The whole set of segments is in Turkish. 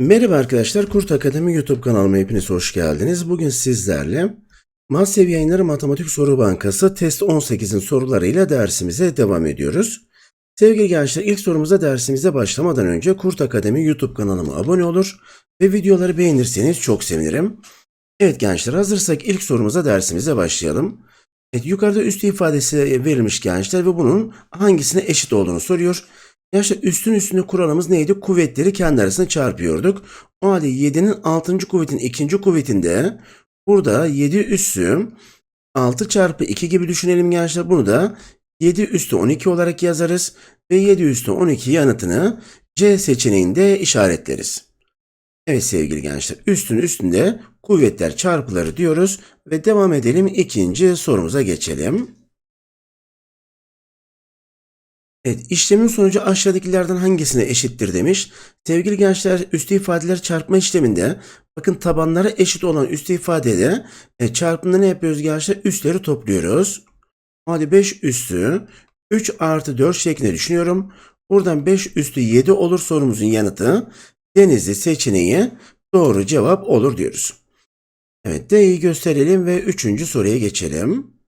Merhaba arkadaşlar, Kurt Akademi YouTube kanalıma hepiniz hoş geldiniz. Bugün sizlerle Mahsev Yayınları Matematik Soru Bankası Test 18'in sorularıyla dersimize devam ediyoruz. Sevgili gençler, ilk sorumuza dersimize başlamadan önce Kurt Akademi YouTube kanalıma abone olur ve videoları beğenirseniz çok sevinirim. Evet gençler, hazırsak ilk sorumuza dersimize başlayalım. Evet, yukarıda üstü ifadesi verilmiş gençler ve bunun hangisine eşit olduğunu soruyor. Gençler üstün üstüne kuralımız neydi? Kuvvetleri kendi arasında çarpıyorduk. O halde 7'nin 6. kuvvetin ikinci kuvvetinde burada 7 üssü 6 çarpı 2 gibi düşünelim gençler. Bunu da 7 üstü 12 olarak yazarız ve 7 üstü 12 yanıtını C seçeneğinde işaretleriz. Evet sevgili gençler üstün üstünde kuvvetler çarpıları diyoruz ve devam edelim ikinci sorumuza geçelim. Evet, işlemin sonucu aşağıdakilerden hangisine eşittir demiş. Sevgili gençler, üstü ifadeler çarpma işleminde bakın tabanlara eşit olan üstü ifadede e, çarpımda ne yapıyoruz gençler? Üstleri topluyoruz. Hadi 5 üstü 3 artı 4 şeklinde düşünüyorum. Buradan 5 üstü 7 olur sorumuzun yanıtı. Denizli seçeneği doğru cevap olur diyoruz. Evet D'yi gösterelim ve üçüncü soruya geçelim.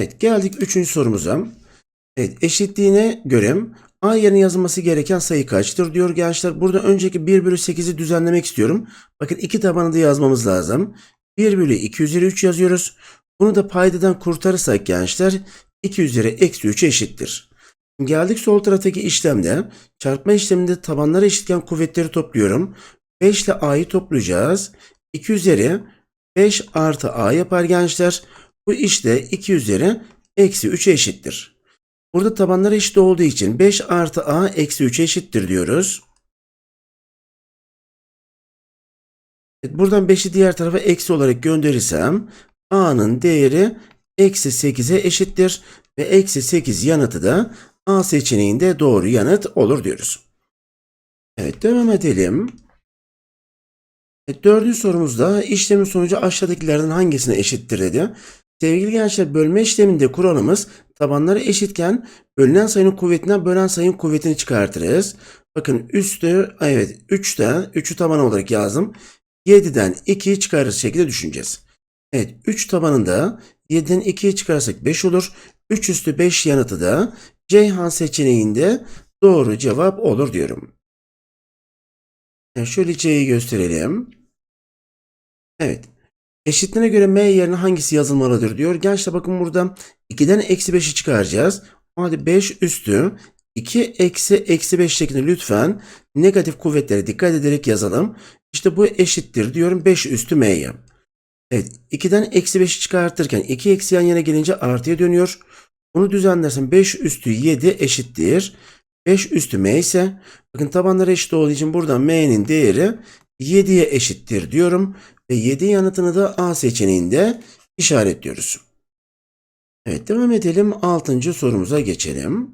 Evet geldik üçüncü sorumuza. Evet eşitliğine göre A yerine yazılması gereken sayı kaçtır diyor gençler. Burada önceki 1 bölü 8'i düzenlemek istiyorum. Bakın iki tabanı da yazmamız lazım. 1 bölü 2 üzeri 3 yazıyoruz. Bunu da paydadan kurtarırsak gençler 2 üzeri eksi 3'e eşittir. Geldik sol taraftaki işlemde. Çarpma işleminde tabanlara eşitken kuvvetleri topluyorum. 5 ile A'yı toplayacağız. 2 üzeri 5 artı A yapar gençler. Bu işte 2 üzeri eksi 3'e eşittir. Burada tabanlar eşit olduğu için 5 artı a eksi 3'e eşittir diyoruz. Evet, buradan 5'i diğer tarafa eksi olarak gönderirsem a'nın değeri eksi 8'e eşittir. Ve eksi 8 yanıtı da a seçeneğinde doğru yanıt olur diyoruz. Evet devam edelim. Evet, dördüncü sorumuzda işlemin sonucu aşağıdakilerden hangisine eşittir dedi. Sevgili gençler bölme işleminde kuralımız tabanları eşitken bölünen sayının kuvvetinden bölen sayının kuvvetini çıkartırız. Bakın üstü evet 3'te 3'ü taban olarak yazdım. 7'den 2'yi çıkarırız şekilde düşüneceğiz. Evet 3 tabanında 7'den 2'yi çıkarsak 5 olur. 3 üstü 5 yanıtı da Ceyhan seçeneğinde doğru cevap olur diyorum. Yani şöyle C'yi gösterelim. Evet. Eşitliğine göre M yerine hangisi yazılmalıdır diyor. Gençler bakın burada 2'den eksi 5'i çıkaracağız. Hadi 5 üstü 2 eksi eksi 5 şeklinde lütfen negatif kuvvetlere dikkat ederek yazalım. İşte bu eşittir diyorum 5 üstü M'ye. Evet 2'den eksi 5'i çıkartırken 2 eksi yan yana gelince artıya dönüyor. Bunu düzenlersen 5 üstü 7 eşittir. 5 üstü M ise bakın tabanları eşit olduğu için buradan M'nin değeri 7'ye eşittir diyorum. Ve 7 yanıtını da A seçeneğinde işaretliyoruz. Evet devam edelim. 6. sorumuza geçelim.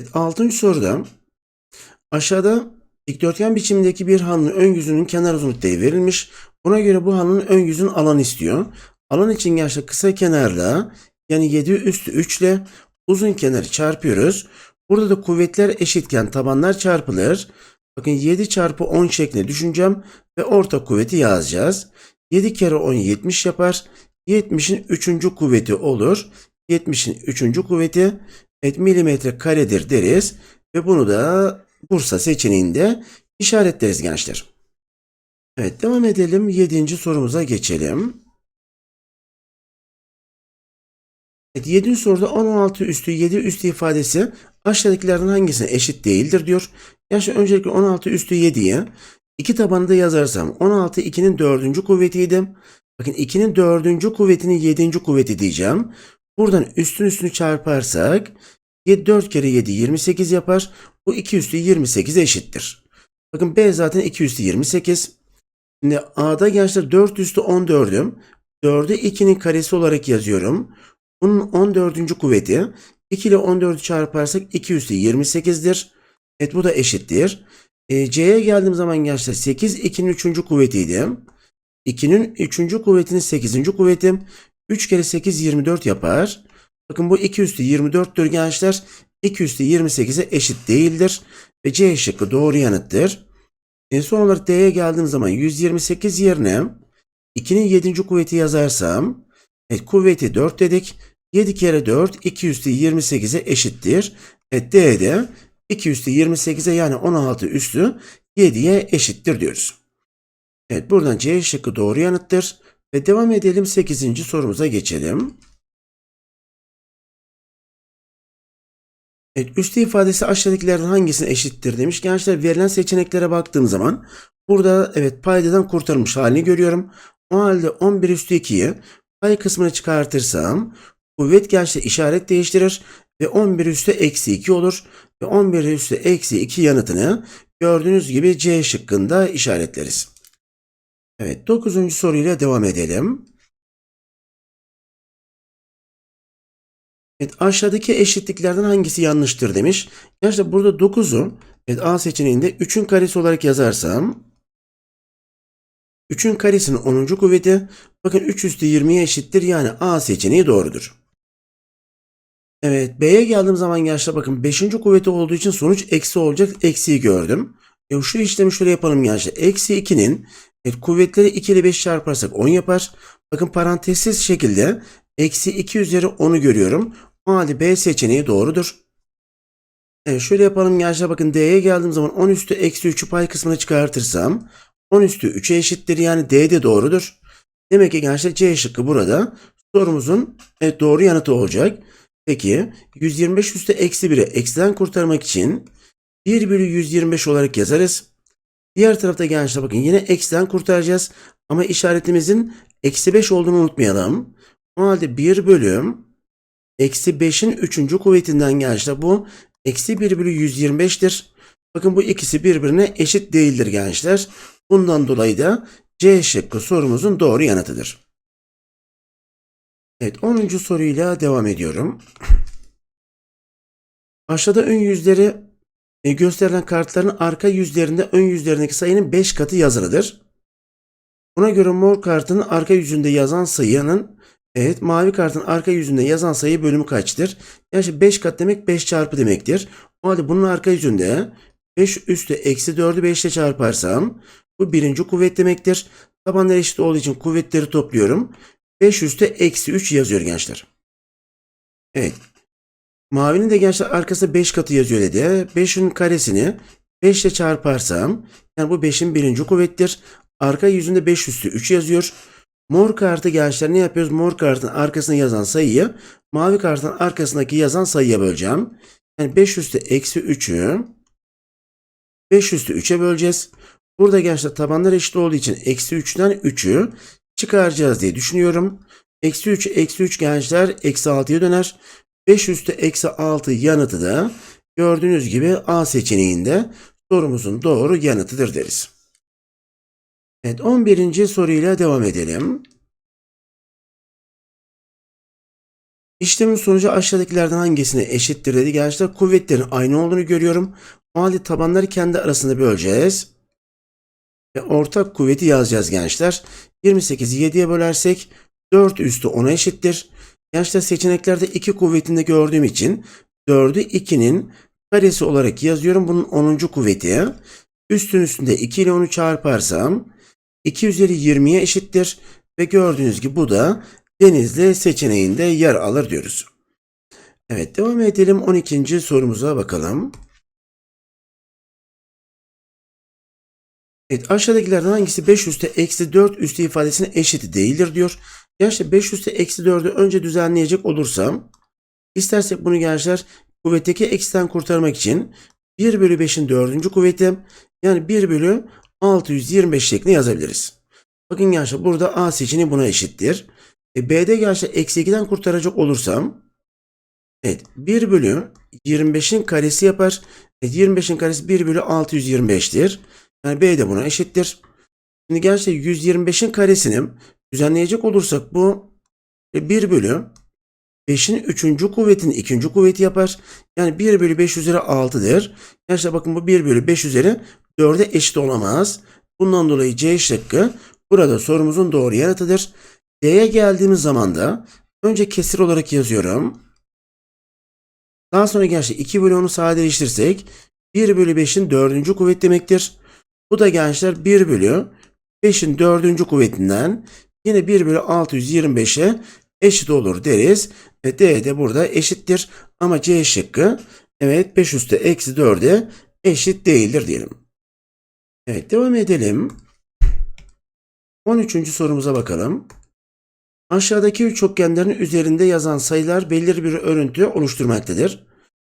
Evet, 6. soruda aşağıda dikdörtgen biçimindeki bir halının ön yüzünün kenar uzunlukları verilmiş. Buna göre bu halının ön yüzün alan istiyor. Alan için gençler kısa kenarla yani 7 üstü 3 ile uzun kenarı çarpıyoruz. Burada da kuvvetler eşitken tabanlar çarpılır. Bakın 7 çarpı 10 şeklinde düşüneceğim ve orta kuvveti yazacağız. 7 kere 10 70 yapar. 70'in 3. kuvveti olur. 70'in 3. kuvveti evet, milimetre karedir deriz. Ve bunu da Bursa seçeneğinde işaretleriz gençler. Evet devam edelim. 7. sorumuza geçelim. Evet, 7. soruda 10-16 üstü 7 üstü ifadesi aşağıdakilerden hangisine eşit değildir diyor. Şimdi öncelikle 16 üstü 7'yi iki tabanında yazarsam 16 2'nin 4. kuvvetiydi. Bakın 2'nin 4. kuvvetinin 7. kuvveti diyeceğim. Buradan üstün üstünü çarparsak 7, 4 kere 7 28 yapar. Bu 2 üstü 28'e eşittir. Bakın B zaten 2 üstü 28. Şimdi A'da gençler 4 üstü 14'üm. 4'ü 2'nin karesi olarak yazıyorum. Bunun 14. kuvveti 2 ile 14'ü çarparsak 2 üstü 28'dir. Evet bu da eşittir. E, C'ye geldiğim zaman gençler 8 2'nin 3. kuvvetiydi. 2'nin 3. kuvvetinin 8. kuvveti. 3 kere 8 24 yapar. Bakın bu 2 üstü 24'tür gençler. 2 üstü 28'e eşit değildir. Ve C şıkkı doğru yanıttır. E son olarak D'ye geldiğim zaman 128 yerine 2'nin 7. kuvveti yazarsam evet, kuvveti 4 dedik. 7 kere 4 2 üstü 28'e eşittir. Evet D de 2 üstü 28'e yani 16 üstü 7'ye eşittir diyoruz. Evet buradan C şıkkı doğru yanıttır. Ve devam edelim 8. sorumuza geçelim. Evet, üstü ifadesi aşağıdakilerden hangisine eşittir demiş. Gençler verilen seçeneklere baktığım zaman burada evet paydadan kurtarılmış halini görüyorum. O halde 11 üstü 2'yi pay kısmını çıkartırsam kuvvet gençler işaret değiştirir ve 11 üstü eksi 2 olur. Ve 11 üstü eksi 2 yanıtını gördüğünüz gibi C şıkkında işaretleriz. Evet 9. soruyla devam edelim. Evet aşağıdaki eşitliklerden hangisi yanlıştır demiş. Gerçekten burada 9'u evet, A seçeneğinde 3'ün karesi olarak yazarsam 3'ün karesinin 10. kuvveti bakın 3 üstü 20'ye eşittir yani A seçeneği doğrudur. Evet B'ye geldiğim zaman gençler bakın 5. kuvveti olduğu için sonuç eksi olacak. Eksiyi gördüm. E, şu işlemi şöyle yapalım gençler. Eksi 2'nin evet, kuvvetleri 2 ile 5 çarparsak 10 yapar. Bakın parantezsiz şekilde eksi 2 üzeri 10'u görüyorum. O halde B seçeneği doğrudur. Evet şöyle yapalım gençler bakın D'ye geldiğim zaman 10 üstü eksi 3'ü pay kısmına çıkartırsam 10 üstü 3'e eşittir yani D de doğrudur. Demek ki gençler C şıkkı burada sorumuzun evet, doğru yanıtı olacak. Peki 125 üstü eksi 1'i eksiden kurtarmak için 1 bölü 125 olarak yazarız. Diğer tarafta gençler bakın yine eksiden kurtaracağız. Ama işaretimizin eksi 5 olduğunu unutmayalım. O halde 1 bölüm eksi 5'in 3. kuvvetinden gençler bu eksi 1 bölü 125'tir. Bakın bu ikisi birbirine eşit değildir gençler. Bundan dolayı da C şıkkı sorumuzun doğru yanıtıdır. Evet 10. soruyla devam ediyorum. Aşağıda ön yüzleri e, gösterilen kartların arka yüzlerinde ön yüzlerindeki sayının 5 katı yazılıdır. Buna göre mor kartın arka yüzünde yazan sayının evet mavi kartın arka yüzünde yazan sayı bölümü kaçtır? Yani 5 kat demek 5 çarpı demektir. O halde bunun arka yüzünde 5 üstü eksi 4'ü 5 ile çarparsam bu birinci kuvvet demektir. Tabanlar eşit olduğu için kuvvetleri topluyorum. 5 üstü eksi 3 yazıyor gençler. Evet. Mavinin de gençler arkasında 5 katı yazıyor dedi. 5'in karesini 5 ile çarparsam yani bu 5'in birinci kuvvettir. Arka yüzünde 5 üstü 3 yazıyor. Mor kartı gençler ne yapıyoruz? Mor kartın arkasına yazan sayıyı mavi kartın arkasındaki yazan sayıya böleceğim. Yani 5 üstü eksi 3'ü 5 üstü 3'e böleceğiz. Burada gençler tabanlar eşit olduğu için eksi 3'ten 3'ü çıkaracağız diye düşünüyorum. Eksi 3 eksi 3 gençler eksi 6'ya döner. 5 üstü eksi 6 yanıtı da gördüğünüz gibi A seçeneğinde sorumuzun doğru yanıtıdır deriz. Evet 11. soruyla devam edelim. İşlemin sonucu aşağıdakilerden hangisine eşittir dedi. Gençler kuvvetlerin aynı olduğunu görüyorum. O halde tabanları kendi arasında böleceğiz. Ortak kuvveti yazacağız gençler. 28'i 7'ye bölersek 4 üstü 10'a eşittir. Gençler seçeneklerde 2 kuvvetinde gördüğüm için 4'ü 2'nin karesi olarak yazıyorum. Bunun 10. kuvveti. Üstün üstünde 2 ile 10'u çarparsam 2 üzeri 20'ye eşittir. Ve gördüğünüz gibi bu da Denizli seçeneğinde yer alır diyoruz. Evet devam edelim 12. sorumuza bakalım. Evet aşağıdakilerden hangisi 5 üstü eksi 4 üstü ifadesine eşit değildir diyor. Gençler 5 üstü eksi 4'ü önce düzenleyecek olursam istersek bunu gençler kuvvetteki eksiden kurtarmak için 1 bölü 5'in 4. kuvveti yani 1 bölü 625 şeklinde yazabiliriz. Bakın gençler burada A seçeneği buna eşittir. E, B'de gençler eksi 2'den kurtaracak olursam evet 1 bölü 25'in karesi yapar. Evet, 25'in karesi 1 bölü 625'tir. Yani B de buna eşittir. Şimdi gerçekten 125'in karesini düzenleyecek olursak bu 1 bölü 5'in 3. kuvvetinin 2. kuvveti yapar. Yani 1 bölü 5 üzeri 6'dır. Gerçekten bakın bu 1 bölü 5 üzeri 4'e eşit olamaz. Bundan dolayı C şıkkı burada sorumuzun doğru yanıtıdır. D'ye geldiğimiz zaman da önce kesir olarak yazıyorum. Daha sonra gençler 2 bölü 10'u sadeleştirirsek 1 bölü 5'in 4. kuvvet demektir. Bu da gençler 1 bölü 5'in 4. kuvvetinden yine 1 bölü 625'e eşit olur deriz. Ve D de burada eşittir. Ama C şıkkı evet 5 üstü eksi 4'e eşit değildir diyelim. Evet devam edelim. 13. sorumuza bakalım. Aşağıdaki üç çokgenlerin üzerinde yazan sayılar belirli bir örüntü oluşturmaktadır.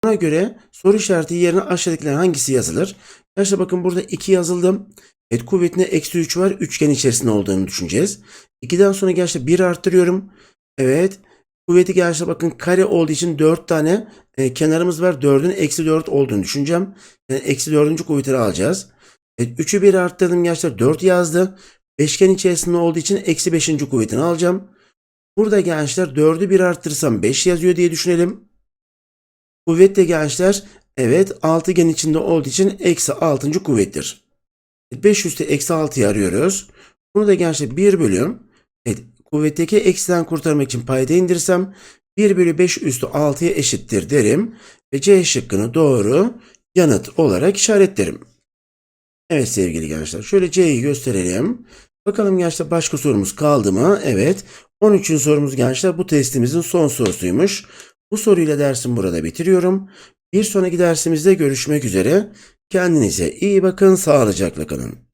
Buna göre soru işareti yerine aşağıdakilerin hangisi yazılır? Arkadaşlar bakın burada 2 yazıldı. Evet kuvvetine eksi 3 var. Üçgen içerisinde olduğunu düşüneceğiz. 2'den sonra gençler 1 arttırıyorum. Evet. Kuvveti gençler bakın kare olduğu için 4 tane e, kenarımız var. 4'ün eksi 4 olduğunu düşüneceğim. Yani eksi 4. kuvvetini alacağız. Evet 3'ü 1 arttırdım gençler 4 yazdı. Beşgen içerisinde olduğu için eksi 5. kuvvetini alacağım. Burada gençler 4'ü 1 arttırırsam 5 yazıyor diye düşünelim. Kuvvet de gençler evet altıgen içinde olduğu için eksi 6. kuvvettir. 5 üstü eksi 6'yı arıyoruz. Bunu da gençler 1 bölüm. Evet, kuvvetteki eksiden kurtarmak için payda indirsem 1 bölü 5 üstü 6'ya eşittir derim. Ve C şıkkını doğru yanıt olarak işaretlerim. Evet sevgili gençler şöyle C'yi gösterelim. Bakalım gençler başka sorumuz kaldı mı? Evet. 13. sorumuz gençler bu testimizin son sorusuymuş. Bu soruyla dersim burada bitiriyorum. Bir sonraki dersimizde görüşmek üzere. Kendinize iyi bakın, sağlıcakla kalın.